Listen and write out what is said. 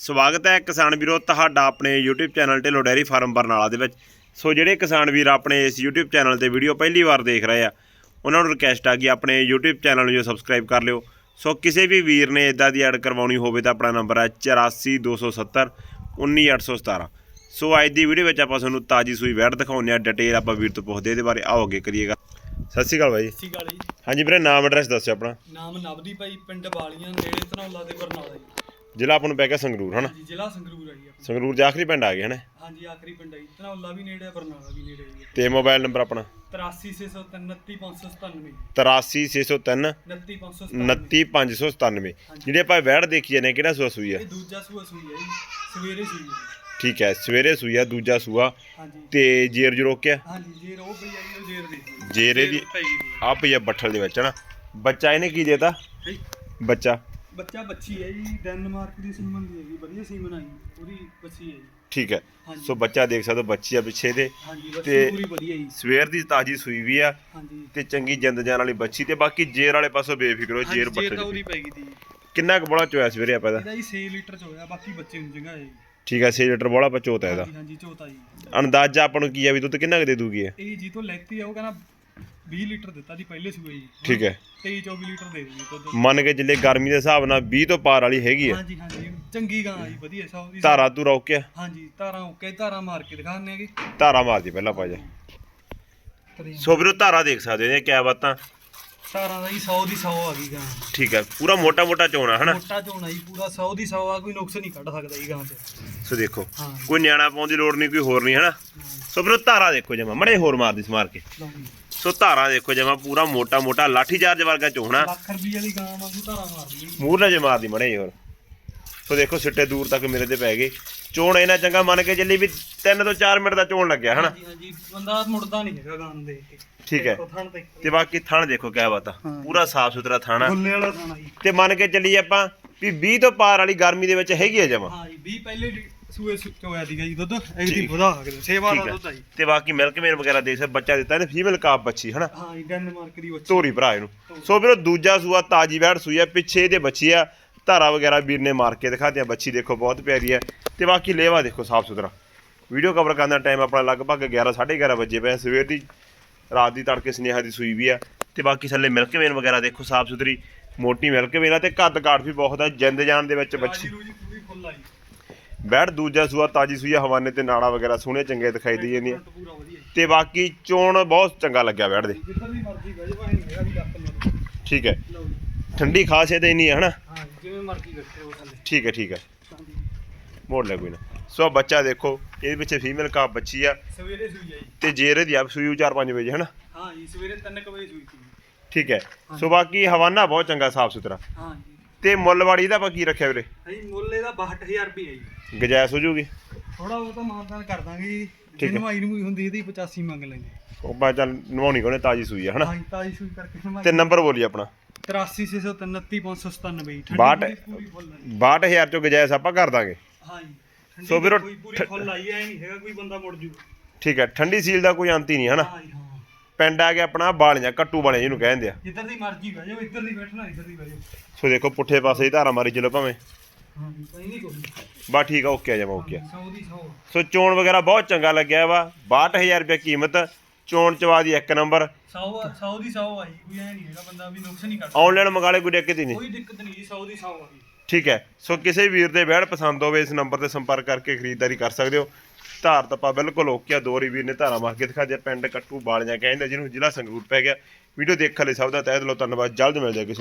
ਸਵਾਗਤ ਹੈ ਕਿਸਾਨ ਵੀਰੋ ਤੁਹਾਡਾ ਆਪਣੇ YouTube channel Dhillon dairy farm Barnala ਦੇ ਵਿੱਚ। ਸੋ ਜਿਹੜੇ ਕਿਸਾਨ ਵੀਰ ਆਪਣੇ ਇਸ YouTube ਚੈਨਲ ਤੇ ਵੀਡੀਓ ਪਹਿਲੀ ਵਾਰ ਦੇਖ ਰਹੇ ਆ ਉਹਨਾਂ ਨੂੰ ਰਿਕਵੈਸਟ ਆ ਕਿ ਆਪਣੇ YouTube ਚੈਨਲ ਨੂੰ ਜੋ ਸਬਸਕ੍ਰਾਈਬ ਕਰ ਲਿਓ। ਸੋ ਕਿਸੇ ਵੀ ਵੀਰ ਨੇ ਇਦਾਂ ਦੀ ਐਡ ਕਰਵਾਉਣੀ ਹੋਵੇ ਤਾਂ ਆਪਣਾ ਨੰਬਰ ਹੈ 8427 19817 ਸੋ ਅੱਜ ਦੀ ਵੀਡੀਓ ਵਿੱਚ ਆਪਾਂ ਤੁਹਾਨੂੰ ਤਾਜੀ ਸੂਈ ਵੈੜ ਦਿਖਾਉਂਦੇ ਆ ਡਿਟੇਲ ਆਪਾਂ ਵੀਰ ਤੋਂ ਪੁੱਛਦੇ ਇਹਦੇ ਬਾਰੇ ਆਓ ਅੱਗੇ ਕਰੀਏਗਾ ਸਤਿ ਸ਼੍ਰੀ ਅਕਾਲ ਬਾਈ। ਸਤਿ ਸ਼੍ਰੀ ਅਕਾਲ ਜੀ। ਹਾਂਜੀ ਵੀਰੇ ਨਾਮ ਐਡਰੈਸ ਦੱਸਿਓ ਆਪਣਾ। ਨਾਮ ਨਵਦੀਪ ਭਾਈ ਪਿੰਡ ਬਾਲੀਆਂ ਨੇੜੇ ਧਨੌਲਾ ਦੇ ਬਰਨਾਲਾ। ਜੀ ਜ਼ਿਲ੍ਹਾ ਆਪਾਂ ਨੂੰ ਪੈ ਗਿਆ ਸੰਗਰੂਰ ਹਨਾ? ਹਾਂਜੀ ਜ਼ਿਲ੍ਹਾ ਸੰਗਰੂਰ ਹੈ ਜੀ ਆਪਣਾ। ਸੰਗਰੂਰ ਦੇ ਆਖਰੀ ਪਿੰਡ ਆ ਗਏ ਹਨਾ? ਹਾਂਜੀ ਆਖਰੀ ਪਿੰਡ ਹੈ ਜੀ। ਧਨੌਲਾ ਵੀ ਨੇੜੇ ਹੈ ਬਰਨਾਲਾ ਵੀ ਨੇੜੇ ਜੀ। ਤੇ ਮੋਬਾਈਲ ਨੰਬਰ ਆਪਣਾ? 83697 83603 29597 29597 ਜਿਹੜੇ ਆਪਾਂ ਵੈੜ ਦੇਖੀ ਜਾਂਦੇ ਕਿਹੜਾ ਸੂਆ ਸੂਈ ਆ? ਇਹ ਦੂਜਾ ਸੂਆ ਸੂਈ ਹੈ ਜੀ। ਸਵੇਰੇ ਸੂਈ ਹੈ ਠੀਕ ਹੈ ਸਵੇਰੇ ਸੂਈ ਆ ਦੂਜਾ ਸੂਆ। ਹਾਂਜੀ। ਤੇ ਜੇਰ ਜੋ ਰੋਕਿਆ? ਹਾਂਜੀ ਜੇਰ ਉਹ ਪਈ ਹੈ ਜੀ ਉਹ ਜੇਰ ਦੇ ਜੇਰ ਇਹਦੀ ਜੀ। ਆ ਪਈ ਆ ਬੱਠਲ ਦੇ ਵਿੱਚ ਹਨਾ? ਬੱਚਾ ਇਹਨੇ ਕੀ ਦੇਤਾ? ਬੱਚਾ। ਬੱਚਾ ਬੱਚੀ ਹੈ ਜੀ ਡੈਨਮਾਰਕ ਦੀ ਸੀਮਨ ਦੀ ਹੈ ਜੀ ਵਧੀਆ ਸੀਮਨ ਆਈ ਉਹਦੀ ਬੱਚੀ ਹੈ ਜੀ। ਠੀਕ ਹੈ। ਹਾਂਜੀ। ਸੋ ਬੱਚਾ ਦੇਖ ਸਕਦੇ ਹੋ ਬੱਚੀ ਆ ਪਿੱਛੇ ਦੇ। ਹਾਂਜੀ ਤੇ- ਬੱਚੀ ਪੂਰੀ ਵਧੀਆ ਜੀ। ਸਵੇਰ ਦੀ ਤਾਜੀ ਸੂਈ ਵੀ ਆ ਹਾਂਜੀ। ਤੇ ਚੰਗੀ ਜਿੰਦ ਜਾਨ ਵਾਲੀ ਬੱਚੀ ਤੇ ਬਾਕੀ ਜੇਰ ਵਾਲੇ ਪਾਸੋਂ ਬੇਫਿਕਰ ਹੋ ਜੇਰ ਜੇਰ ਤਾਂ ਉਹਦੀ ਪੈ ਗਈ ਤੀ। ਕਿੰਨਾ ਕੁ ਬੜਾ ਚੋਇਆ ਸਵੇਰੇ ਆਪਾਂ ਦਾ? ਇਹਦਾ ਜੀ 6 ਲੀਟਰ ਚ ਹੋਇਆ ਬਾਕੀ ਬੱਚੇ ਨੂੰ ਜਗ੍ਹਾ ਹੈ ਜੀ। ਠੀਕ ਹੈ 6 ਲੀਟਰ ਬੋਲਾ ਬਚੋਤਾ ਇਹਦਾ। ਹਾਂਜੀ ਹਾਂਜੀ ਝੋਤਾ ਜੀ। ਅੰਦਾਜ਼ਾ ਆਪਾਂ ਨੂੰ ਕੀ ਆ ਵੀ ਦੁੱਧ ਕਿੰਨਾ ਕੁ ਦੇ ਦੂਗੀ ਇਹ? ਇਹ ਜੀ ਤੋਂ ਲੈਤੀ ਆ ਉਹ ਕਹਿੰਦਾ 20 ਲੀਟਰ ਦਿੱਤਾ ਦੀ ਪਹਿਲੇ ਸੂਏ ਜੀ। ਠੀਕ ਹੈ। 23 24 ਲੀਟਰ ਦੇ ਦੇ ਦੁੱਧ। ਮੰਨ ਕੇ ਚੱਲੇ ਗਰਮੀ ਦੇ ਹਿਸਾਬ ਨਾਲ 20 ਤੋਂ ਪਾਰ ਵਾਲੀ ਹੈਗੀ ਆ ਹਾਂਜੀ ਹਾਂਜੀ ਚੰਗੀ ਗਾਂ ਆਈ ਵਧੀਆ ਸੌ ਦੀ ਧਾਰਾ ਤੂੰ ਰੋਕਿਆ ਹਾਂਜੀ ਧਾਰਾਂ ਓਕੇ ਧਾਰਾਂ ਮਾਰ ਕੇ ਦਿਖਾਉਂਦੇ ਆਗੇ ਧਾਰਾ ਮਾਰਦੀ ਪਹਿਲਾਂ ਪਾ ਜਾ। ਸੋ ਵੀਰੋ ਧਾਰਾ ਦੇਖ ਸਕਦੇ ਹੋ ਇਹ ਕਿਆ ਬਾਤਾਂ। ਧਾਰਾਂ ਦਾ ਜੀ 100 ਦੀ 100 ਆ ਗਈ ਗਾਂ। ਠੀਕ ਹੈ ਪੂਰਾ ਮੋਟਾ ਮੋਟਾ ਚੋਣਾ ਹਨਾ? ਮੋਟਾ ਝੋਣਾ ਜੀ ਪੂਰਾ 100 ਦੀ 100 ਆ ਕੋਈ ਨੁਕਸ ਨਹੀਂ ਕੱਢ ਸਕਦਾ ਜੀ ਗਾਂ 'ਚ। ਸੋ ਦੇਖੋ ਹਾਂ। ਕੋਈ ਨਿਆਣਾ ਪਾਉਣ ਦੀ ਲੋੜ ਨਹੀਂ ਕੋਈ ਹੋਰ ਨਹੀਂ ਹਨਾ? ਸੋ ਵੀਰੋ ਧਾਰਾ ਦੇਖੋ ਜਮਾ ਮੜੇ ਹੋਰ ਮਾਰਦੀ ਸਮਾਰ ਕੇ। ਲਓ ਜੀ। ਸੋ ਧਾਰਾ ਦੇਖੋ ਜਮਾ ਪੂਰਾ ਮੋਟਾ ਮੋਟਾ ਲਾਠੀ ਚਾਰਜ ਵਰਗਾ ਚੋਣਾ ਲੱਖ ਰੁਪਏ ਵਾਲੀ ਗਾਂ ਵਾਂਗੂ ਧਾਰਾਂ ਮਾਰਦੀ ਹੈ। ਜੀ। ਮਾਰਦੀ ਮੜੇ ਹੋਰ। ਸੋ ਦੇਖੋ ਸਿੱਟੇ ਦੂਰ ਤੱਕ ਮੇਰੇ ਤੇ ਪੈ ਗਏ। ਚੋਣ ਇਹਨਾਂ ਚੰਗਾ ਮੰਨ ਕੇ ਚੱਲੀ ਵੀ 3 ਤੋਂ 4 ਮਿੰਟ ਦਾ ਚੋਣ ਲੱਗਿਆ ਹਨਾ? ਹਾਂਜੀ ਹਾਂਜੀ। ਬੰਦਾ ਮੁੜਦਾ ਨਹੀਂ ਹੈਗਾ ਗਾਂ ਨੂੰ ਦੇਖ ਕੇ। ਠੀਕ ਹੈ। ਥਣ ਤੇ ਤੇ ਬਾਕੀ ਥਣ ਦੇਖੋ ਕਿਆ ਬਾਤਾਂ। ਹਾਂ। ਪੂਰਾ ਸਾਫ਼ ਸੁਥਰਾ ਥਾਣਾ ਗੁੱਲੇ ਵਾਲਾ ਥਾਣਾ ਜੀ। ਤੇ ਮੰਨ ਕੇ ਚੱਲੀ ਆਪਾਂ ਵੀ 20 ਤੋਂ ਪਾਰ ਵਾਲੀ ਗਰਮੀ ਦੇ ਵਿੱਚ ਹੈਗੀ ਆ ਜਮਾ। ਹਾਂ ਜੀ 20 ਪਹਿਲੇ ਸੂਏ ਸੁ- ਚੋਇਆ ਸੀਗਾ ਜੀ ਦੁੱਧ? ਇਹਦੀ ਵਧਾ ਸਕਦੇ ਸੇਵਾ ਦਾ ਠੀਕ ਹੈ। ਦੁੱਧ ਆ ਜੀ। ਤੇ ਬਾਕੀ ਮਿਲਕ ਮੇਨ ਵਗੈਰਾ ਦੇਖ ਸਕਦੇ ਬੱਚਾ ਦਿੱਤਾ ਇਹਨੇ ਫੀਮੇਲ ਕਾਪ ਬੱਚੀ ਹਨਾ? ਹਾਂ ਜੀ ਡੈਨਮਾਰਕ ਦੀ ਬੱਚੀ। ਧੋਰੀ ਭਰਾ ਇਹਨੂੰ। ਸੋ ਵੀਰੋ ਦੂਜਾ ਸੂਆ ਤਾਜੀ ਵੈੜ ਸੂਈ ਆ ਪਿੱਛੇ ਇਹਦੇ ਬੱਚੀ ਆ ਧਾਰਾ ਵਗੈਰਾ ਵੀਰ ਨੇ ਮਾਰ ਕੇ ਦਿਖਾਤੇ ਆ ਬੱਚੀ ਦੇਖੋ ਬਹੁਤ ਪਿਆਰੀ ਆ। ਤੇ ਬਾਕੀ ਲੇਵਾ ਦੇਖੋ ਸਾਫ਼ ਸੁਥਰਾ। ਵੀਡੀਓ ਕਵਰ ਕਰਨ ਦਾ ਟਾਈਮ ਆਪਣਾ ਲਗਭਗ 11 11:30 ਵਜੇ ਪਿਆ। ਸਵੇਰ ਦੀ ਰਾਤ ਦੀ ਤੜਕੇ ਸਨੇਹਾ ਦੀ ਸੂਈ ਵੀ ਆ। ਤੇ ਬਾਕੀ ਥੱਲੇ ਮਿਲਕ ਮੇਨ ਵਗੈਰਾ ਦੇਖੋ ਸਾਫ਼ ਸੁਥਰੀ ਮੋਟੀ ਮਿਲਕ ਮੇਨ ਆ। ਤੇ ਕੱਦ ਕਾਠ ਵੀ ਬਹੁਤ ਆ ਜਿੰਦ ਜਾਨ ਦੇ ਵਿੱਚ ਬੱਚੀ। ਪੂਰੀ ਫੁੱਲ ਬੈੜ ਦੂਜਾ ਸੂਆ ਤਾਜੀ ਸੂਈ ਆ ਹਵਾਨੇ ਤੇ ਨਾੜਾ ਵਗੈਰਾ ਸੋਹਣੇ ਚੰਗੇ ਦਿਖਾਈ ਦੇ ਜਾਂਦੀਆਂ। ਪੂਰਾ ਵਧੀਆ। ਤੇ ਬਾਕੀ ਚੋਣ ਬਹੁਤ ਚੰਗਾ ਲੱਗਿਆ ਬੈੜ ਦੇ। ਜਿੱਦਾਂ ਦੀ ਮਰਜ਼ੀ ਬਹਿ ਜਾਓ ਐ ਨਹੀਂ ਹੈਗਾ ਵੀ ਲੱਤ ਲਓ ਠੀਕ ਹੈ। ਲਓ ਜੀ ਠੰਡੀ ਖਾਸੀਅਤ ਹੀ ਨਹੀਂ ਹੈ ਹਨਾ? ਹਾਂ ਜੀ, ਜਿਵੇਂ ਮਰਜ਼ੀ ਬੈਠੇ ਹੋ ਥੱਲੇ ਠੀਕ ਹੈ ਠੀਕ ਹੈ। ਮੋੜ ਲੈ ਕੋਈ ਨਾ। ਸੋ ਆਹ ਬੱਚਾ ਦੇਖੋ ਇਹਦੇ ਪਿੱਛੇ ਫੀਮੇਲ ਕਾਪ ਬੱਚੀ ਆ। ਸਵੇਰੇ ਸੂਈ ਆ ਜੀ। ਤੇ ਜੇਰ ਦੀ ਆਪ ਸੂਈ 4-5 ਵਜੇ ਹਨਾ? ਹਾਂ ਜੀ ਸਵੇਰੇ 3 ਵਜੇ ਸੂਈ ਸੀ। ਠੀਕ ਹੈ। ਸੋ ਬਾਕੀ ਹਵਾਨਾ ਬਹੁਤ ਚੰਗਾ ਸਾਫ਼ ਸੁਥਰਾ ਹਾਂ ਜੀ। ਤੇ ਮੁੱਲਵਾੜੀ ਦਾ ਆਪਾਂ ਕੀ ਰੱਖਿਆ ਵੀਰੇ? ਹਾਂਜੀ ਮੁੱਲ ਇਹਦਾ 62000 ਰੁਪਏ ਜੀ। ਗਜਾਇਸ ਹੋ ਜੂਗੀ ਥੋੜਾ ਉਹ ਤਾਂ ਮਾਨਦਾਨ ਕਰ ਦਾਂਗੇ ਜੀ। ਠੀਕ ਹੈ। ਨਵਾਈ ਨੂੰ ਹੁੰਦੀ ਇਹਦੀ 85 ਮੰਗ ਲੈਂਦੇ ਉਹ ਬਾ ਚੱਲ ਨਵਾਉਣੀ ਕੋਨੇ ਤਾਜੀ ਸੂਈ ਆ ਹਨਾ? ਹਾਂ ਜੀ ਤਾਜੀ ਸੂਈ ਕਰਕੇ ਨਵਾਈ। ਤੇ ਨੰਬਰ ਬੋਲੀ ਆਪਣਾ। 83697 ਬਾਹਠ- ਪੂਰੀ ਫੁੱਲ ਆ ਜੀ 62000 ਚੋਂ ਗਜਾਇਸ ਆਪਾਂ ਕਰ ਦਾਂਗੇ। ਹਾਂ ਜੀ ਠੰਡੀ ਸੋ ਵੀਰੋ, ਕੋਈ ਪੂਰੀ ਫੁੱਲ ਆਈ ਐ ਨਹੀਂ ਹੈਗਾ ਕੋਈ ਬੰਦਾ ਮੁੜ ਜੂ। ਠੀਕ ਹੈ ਠੰਡੀ ਸੀਲ ਦਾ ਕੋਈ ਅੰਤ ਹੀ ਨਹੀਂ ਹਨਾ? ਹਾਂ ਜੀ ਹਾਂ ਪਿੰਡ ਆ ਗਿਆ ਆਪਣਾ ਬਾਲੀਆਂ ਕੱਟੂ ਬਾਲੀਆਂ ਜਿਹਨੂੰ ਕਹਿੰਦੇ ਆ। ਜਿੱਧਰ ਦੀ ਮਰਜ਼ੀ ਬਹਿ ਜਾਓ ਇੱਧਰ ਦੀ ਬੈਠਣਾ ਇੱਧਰ ਦੀ ਬਹਿ ਜਾਓ। ਸੋ ਦੇਖੋ ਪੁੱਠੇ ਪਾਸੇ ਹੀ ਧਾਰਾ ਮਾਰੀ ਚਲੋ ਭਾਵੇਂ। ਹਾਂ ਜੀ ਕੋਈ ਨਹੀਂ ਕੋਈ ਬਾ ਠੀਕ ਆ ਓਕੇ ਆ ਜਾਵਾ ਓਕੇ ਆ। 100 ਦੀ 100 ਸੋ ਚੋਣ ਵਗੈਰਾ ਬਹੁਤ ਚੰਗਾ ਲੱਗਿਆ ਵਾ 62000 ਰੁਪਏ ਕੀਮਤ ਚੋਣ ਚਵਾ ਦੀ ਇੱਕ ਨੰਬਰ। 100 100 ਦੀ 100 ਆਈ ਕੋਈ ਐ ਨਹੀਂ ਹੈਗਾ ਬੰਦਾ ਵੀ ਨੁਕਸ ਨਹੀਂ ਕਰਦਾ। ਆਨਲਾਈਨ ਮੰਗਾ ਲੈ ਕੋਈ ਦਿੱਕਤ ਹੀ ਨਹੀਂ। ਕੋਈ ਦਿੱਕਤ ਨਹੀਂ 100 ਦੀ 100 ਆਈ ਠੀਕ ਹੈ ਸੋ ਕਿਸੇ ਵੀਰ ਦੇ ਵਿਆਹ ਪਸੰਦ ਹੋਵੇ ਇਸ ਨੰਬਰ ਤੇ ਸੰਪਰਕ ਕਰਕੇ ਖਰੀਦਦਾਰੀ ਕਰ ਸਕਦੇ ਹੋ। ਧਾਰ ਤਪਾ ਬਿਲਕੁਲ ਓਕੇ ਆ ਦੋਰੀ ਵੀਰ ਨੇ ਧਾਰਾ ਮਾਰ ਕੇ ਦਿਖਾ ਦਿਆ ਪਿੰਡ ਕੱਟੂ ਬਾਲੀਆਂ, ਕਹਿੰਦੇ ਜਿਹਨੂੰ ਜ਼ਿਲ੍ਹਾ ਸੰਗਰੂਰ ਪੈ ਗਿਆ। ਵੀਡੀਓ ਦੇਖਣ ਲਈ ਸਭ ਦਾ ਤਹਿ ਦਿਲੋਂ ਧੰਨਵਾਦ, ਜਲਦ ਮਿਲ ਜਾਏ ਕਿਸੇ